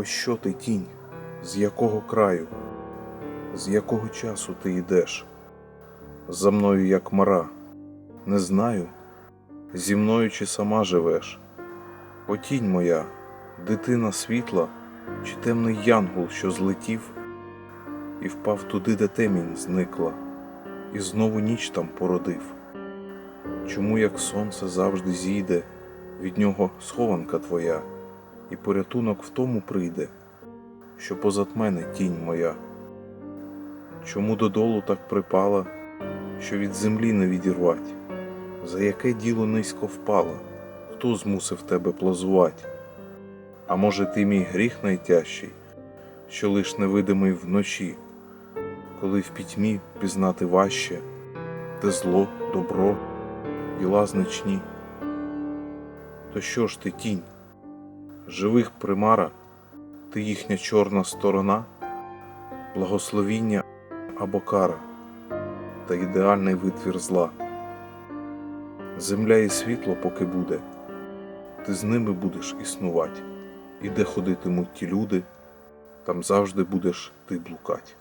Ось що ти тінь, з якого краю, з якого часу ти йдеш? За мною, як мара, не знаю, зі мною чи сама живеш. О тінь моя, дитина світла, чи темний янгол, що злетів, і впав туди, де темінь зникла, і знову ніч там породив. Чому, як сонце завжди зійде, від нього схованка твоя, і порятунок в тому прийде, що позад мене тінь моя? Чому додолу так припала, що від землі не відірвать? За яке діло низько впала? Хто змусив тебе плазувати? А може, ти мій гріх найтяжчий, що лиш невидимий вночі, коли в пітьмі пізнати важче, де зло, добро, діла значні? То що ж ти тінь? Живих примара, ти їхня чорна сторона, благословіння або кара та ідеальний витвір зла. Земля і світло поки буде, ти з ними будеш існувати, і де ходитимуть ті люди, там завжди будеш ти блукать.